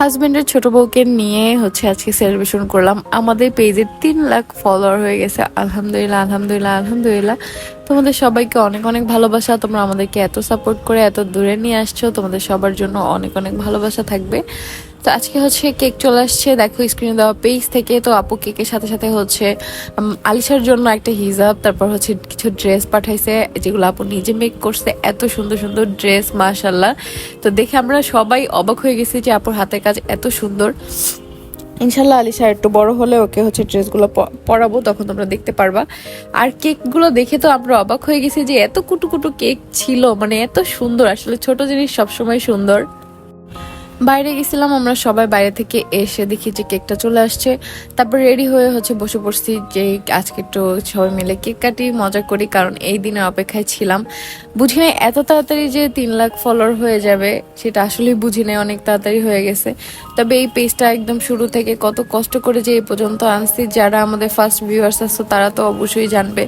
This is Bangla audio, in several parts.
হাজবেন্ডের ছোট বউকে নিয়ে হচ্ছে আজকে সেলিব্রেশন করলাম। আমাদের পেজে তিন লাখ ফলোয়ার হয়ে গেছে। আলহামদুলিল্লাহ আলহামদুলিল্লাহ আলহামদুলিল্লাহ। তোমাদের সবাইকে অনেক অনেক ভালোবাসা। তোমরা আমাদেরকে এত সাপোর্ট করে এত দূরে নিয়ে আসছো। তোমাদের সবার জন্য অনেক অনেক ভালোবাসা থাকবে। তো আজকে হচ্ছে কেক চলে আসছে। দেখো স্ক্রিনে দেওয়া পেজ থেকে। তো আপু কেকের সাথে সাথে হচ্ছে আলিশার জন্য একটা হিজাব, তারপর হচ্ছে কিছু ড্রেস পাঠাইছে, যেগুলো আপু নিজে মেক করছে। এত সুন্দর সুন্দর ড্রেস মাশাল্লাহ তো দেখে আমরা সবাই অবাক হয়ে গেছি যে আপুর হাতের কাজ এত সুন্দর। ইনশাল্লাহ আলিশা একটু বড় হলে ওকে হচ্ছে ড্রেসগুলো পরাবো, তখন তোমরা দেখতে পারবা। আর কেকগুলো দেখে তো আমরা অবাক হয়ে গেছি যে এত কুটু কুটু কেক ছিল মানে এত সুন্দর। আসলে ছোট জিনিস সবসময় সুন্দর। বাইরে গেছিলাম, আমরা সবাই বাইরে থেকে এসে দেখি যে কেকটা চলে আসছে। তারপর রেডি হয়ে হচ্ছে বসে পড়ছি যে আজকে একটু সবাই মিলে কেক কাটি, মজা করি, কারণ এই দিনের অপেক্ষায় ছিলাম। বুঝি নাই, এত তাড়াতাড়ি যে তিন লাখ ফলোয়ার হয়ে যাবে, সেটা আসলেই বুঝি নাই, অনেক তাড়াতাড়ি হয়ে গেছে। তবে এই পেজটা একদম শুরু থেকে কত কষ্ট করে যে এই পর্যন্ত আনছি, যারা আমাদের ফার্স্ট ভিউয়ার্স আসতো তারা তো অবশ্যই জানবে।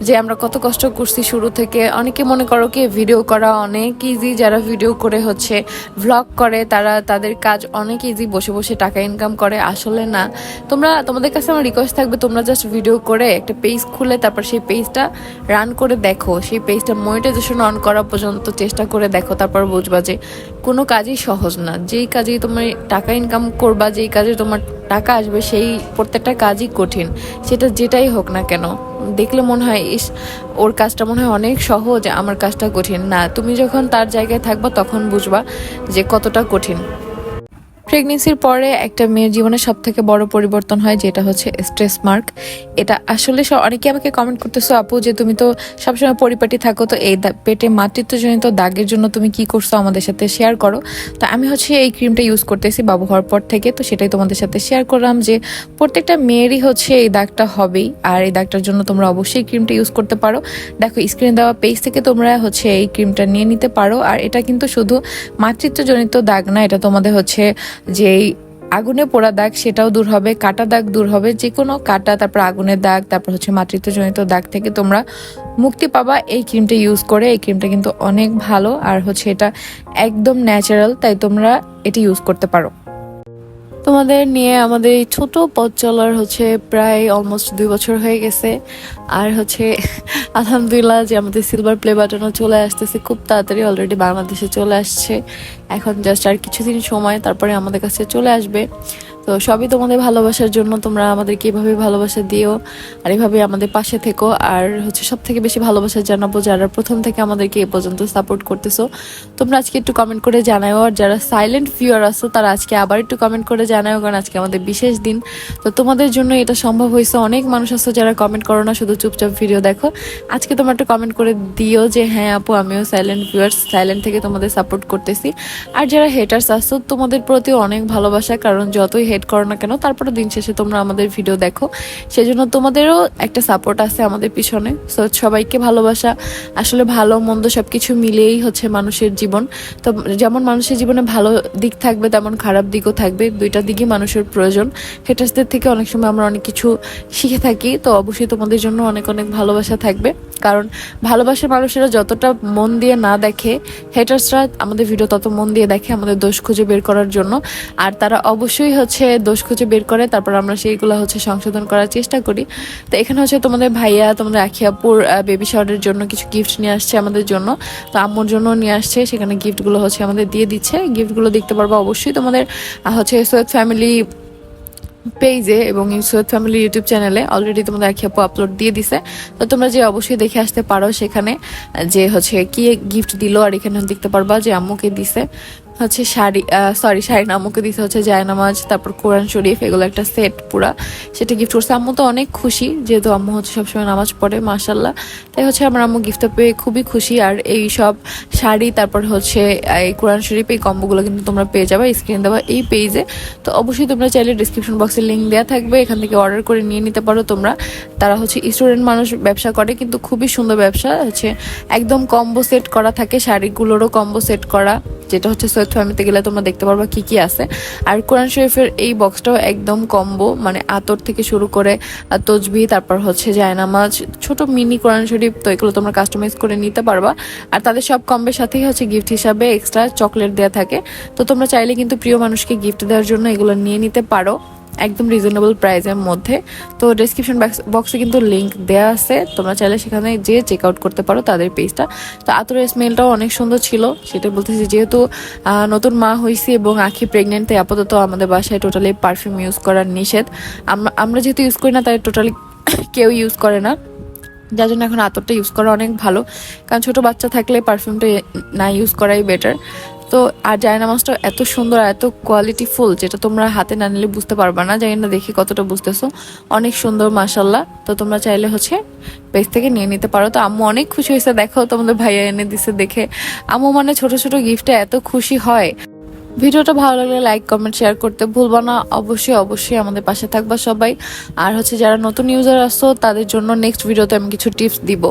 যে আমরা কত কষ্ট করছি শুরু থেকে। অনেকে মনে করো কি ভিডিও করা অনেক ইজি যারা ভিডিও করে হচ্ছে ভ্লগ করে, তারা তাদের কাজ অনেক ইজি বসে বসে টাকা ইনকাম করে। আসলে না। তোমরা, তোমাদের কাছে আমার রিকোয়েস্ট থাকবে, তোমরা জাস্ট ভিডিও করে একটা পেজ খুলে, তারপর সেই পেজটা রান করে দেখো। সেই পেজটা মনিটাইজেশন অন করা পর্যন্ত চেষ্টা করে দেখো, তারপর বুঝবা যে কোনো কাজই সহজ না। যেই কাজেই তুমি টাকা ইনকাম করবা, যেই কাজে তোমার টাকা আসবে, সেই প্রত্যেকটা কাজই কঠিন। সেটা যেটাই হোক না কেন। দেখলে মনে হয়, ইস, ওর কাজটা মনে হয় অনেক সহজ, আমার কাজটা কঠিন। না, তুমি যখন তার জায়গায় থাকবা, তখন বুঝবা যে কতটা কঠিন। প্রেগনেন্সির পরে একটা মেয়ের জীবনে সব থেকে বড় পরিবর্তন হয় যেটা হচ্ছে স্ট্রেস মার্ক এটা আসলে অনেকে আমাকে কমেন্ট করতেছো, আপু, যে তুমি তো সবসময় পরিপাটি থাকো, তো এই পেটে মাতৃত্বজনিত দাগের জন্য তুমি কি করছ আমাদের সাথে? শেয়ার করো। তো আমি হচ্ছে এই ক্রিমটা ইউজ করতেছি বাবু হওয়ার পর থেকে, তো সেটাই তোমাদের সাথে শেয়ার করলাম যে প্রত্যেকটা মেয়েরই হচ্ছে এই দাগটা হবেই, আর এই দাগটার জন্য তোমরা অবশ্যই ক্রিমটা ইউজ করতে পারো। দেখো স্ক্রিনে দেওয়া পেজ থেকে তোমরা হচ্ছে এই ক্রিমটা নিয়ে নিতে পারো, আর এটা কিন্তু শুধু মাতৃত্বজনিত দাগ না, এটা তোমাদের হচ্ছে যে আগুনে পোড়া দাগ সেটাও দূর হবে, কাটা দাগ দূর হবে যে কোনো কাটা, তারপর আগুনের দাগ, তারপর হচ্ছে মাতৃত্বজনিত দাগ থেকে তোমরা মুক্তি পাবা। এই ক্রিমটা ইউজ করে, এই ক্রিমটা কিন্তু অনেক ভালো। আর হচ্ছে এটা একদম ন্যাচারাল তাই তোমরা এটি ইউজ করতে পারো। তোমাদের নিয়ে আমাদের এই ছোট পথ চলার হচ্ছে প্রায় অলমোস্ট দুই বছর হয়ে গেছে। আর হচ্ছে, আলহামদুলিল্লাহ যে আমাদের সিলভার প্লে বাটনও চলে আসতেছে, খুব তাড়াতাড়ি অলরেডি বাংলাদেশে চলে আসছে। এখন জাস্ট আর কিছুদিন সময়, তারপরে আমাদের কাছে চলে আসবে। তো সবই তোমাদের ভালোবাসার জন্য। তোমরা আমাদেরকে এভাবে ভালোবাসা দিও আর এভাবে আমাদের পাশে থেকো। আর হচ্ছে সব থেকে বেশি ভালোবাসা জানাব যারা প্রথম থেকে আমাদেরকে এ পর্যন্ত সাপোর্ট করতেছো। তোমরা আজকে একটু কমেন্ট করে জানাও আর যারা সাইলেন্ট ভিউয়ার আছো, তারা আজকে আবার একটু কমেন্ট করে জানাও কারণ আজকে আমাদের বিশেষ দিন। তো তোমাদের জন্য এটা সম্ভব হয়েছে। অনেক মানুষ আছে যারা কমেন্ট করো না, শুধু চুপচাপ ভিডিও দেখো। আজকে তোমরা একটু কমেন্ট করে দিও যে হ্যাঁ আপু, আমিও সাইলেন্ট ভিউয়ার্স সাইলেন্ট থেকে তোমাদের সাপোর্ট করতেছি। আর যারা হেটার্স আসো তোমাদের প্রতি অনেক ভালোবাসা। কারণ যতই হেট করো না কেন, তারপরে দিন শেষে তোমরা আমাদের ভিডিও দেখো। সেজন্য তোমাদেরও একটা সাপোর্ট আছে আমাদের পিছনে। সো সবাইকে ভালোবাসা, আসলে ভালো, মন্দ সবকিছু মিলিয়েই হচ্ছে মানুষের জীবন। তো যেমন মানুষের জীবনে ভালো দিক থাকবে, তেমন খারাপ দিকও থাকবে। দুইটা দিকই মানুষের প্রয়োজন। হেটার্সদের থেকে অনেক সময় আমরা অনেক কিছু শিখে থাকি। তো অবশ্যই তোমাদের জন্য অনেক অনেক ভালোবাসা থাকবে। কারণ ভালোবাসার মানুষেরা যতটা মন দিয়ে না দেখে হেটার্সরা আমাদের ভিডিও তত মন দিয়ে দেখে আমাদের দোষ খুঁজে বের করার জন্য। আর তারা অবশ্যই হচ্ছে দোষ খুঁজে বের করে, তারপর আমরা সেইগুলো হচ্ছে সংশোধন করার চেষ্টা করি। তো এখানে হচ্ছে তোমাদের ভাইয়া, তোমাদের আখিয়াপুর বেবি শাওয়ারের জন্য কিছু গিফট নিয়ে আসছে আমাদের জন্য। তো আম্মুর জন্য নিয়ে আসছে, সেখানে গিফটগুলো হচ্ছে আমাদের দিয়ে দিচ্ছে। গিফটগুলো দেখতে পারব অবশ্যই তোমাদের হচ্ছে সৈয়দ ফ্যামিলি পেজে এবং সৈয়দ ফ্যামিলি ইউটিউব চ্যানেলে অলরেডি তোমাদের আখি আপু আপলোড দিয়ে দিছে। তো তোমরা যে অবশ্যই দেখে আসতে পারো সেখানে, যে হচ্ছে কি গিফট দিলো আর এখানে দেখতে পারবা যে আম্মুকে দিছে। হচ্ছে শাড়ি সরি শাড়ি না দিতে হচ্ছে জায়নামাজ, তারপর কোরআন শরীফ, এগুলো একটা সেট পুরা। সেটা গিফট করছে। আম্মু তো অনেক খুশি, যেহেতু আম্মু হচ্ছে সবসময় নামাজ পড়ে মাসাল্লাহ তাই হচ্ছে আমার আম্মু গিফটটা পেয়ে খুবই খুশি। আর এই সব শাড়ি, তারপর হচ্ছে এই কোরআন শরীফ, এই কম্বোগুলো কিন্তু তোমরা পেয়ে যাবে স্ক্রিন দেওয়া এই পেজে তো অবশ্যই তোমরা চাইলে ডিসক্রিপশন বক্সে লিঙ্ক দেওয়া থাকবে। এখান থেকে অর্ডার করে নিয়ে নিতে পারো তোমরা। তারা হচ্ছে স্টুডেন্ট মানুষ, ব্যবসা করে, কিন্তু খুবই সুন্দর ব্যবসা। হচ্ছে একদম কম্বো সেট করা থাকে, শাড়িগুলোরও কম্বো সেট করা, যেটা হচ্ছে সৈয়দ রোয়েস্ট গেলে তোমরা দেখতে পারবা কি কি আছে। আর কোরআন শরীফের এই বক্সটাও একদম কম্বো মানে আতর থেকে শুরু করে তজবি তারপর হচ্ছে জায়নামাজ, ছোট মিনি কোরআন শরীফ, তো এগুলো তোমরা কাস্টমাইজ করে নিতে পারবা। আর তাদের সব কম্বের সাথেই হচ্ছে গিফট হিসাবে এক্সট্রা চকলেট দেওয়া থাকে। তো তোমরা চাইলে কিন্তু প্রিয় মানুষকে গিফট দেওয়ার জন্য এগুলো নিয়ে নিতে পারো। একদম রিজনেবল প্রাইসের মধ্যে। তো ডেসক্রিপশন বক্সে কিন্তু লিংক দেওয়া আছে। তোমরা চাইলে সেখানে যে চেক আউট করতে পারো তাদের পেজটা তো আতরের স্মেলটাও অনেক সুন্দর ছিল। সেটা বলতেছি যেহেতু নতুন মা হয়েছি এবং আখি প্রেগনেন্ট তাই আপাতত আমাদের বাসায় টোটালি পারফিউম ইউজ করার নিষেধ। আমরা আমরা যেহেতু ইউজ করি না, তাই টোটালি কেউ ইউজ করে না। যার জন্য এখন আতরটা ইউজ করা অনেক ভালো। কারণ ছোটো বাচ্চা থাকলে পারফিউমটা না ইউজ করাই বেটার তো আর জায়নামাজটা এত সুন্দর আর এত কোয়ালিটি ফুল যেটা তোমরা হাতে না নিলে বুঝতে পারবা না। জানি না দেখে কতটা বুঝতেছো। অনেক সুন্দর মাসাল্লাহ তো তোমরা চাইলে হচ্ছে পেজ থেকে নিয়ে নিতে পারো। তো আম্মু অনেক খুশি হয়েছে। দেখো তোমাদের ভাইয়া এনে দিছে দেখে। আম্মু মানে ছোট ছোট গিফটে এত খুশি হয়। ভিডিওটা ভালো লাগলে লাইক কমেন্ট শেয়ার করতে ভুলবো না। অবশ্যই অবশ্যই আমাদের পাশে থাকবা সবাই। আর হচ্ছে যারা নতুন ইউজার আসছো, তাদের জন্য নেক্সট ভিডিওতে আমি কিছু টিপস দিব।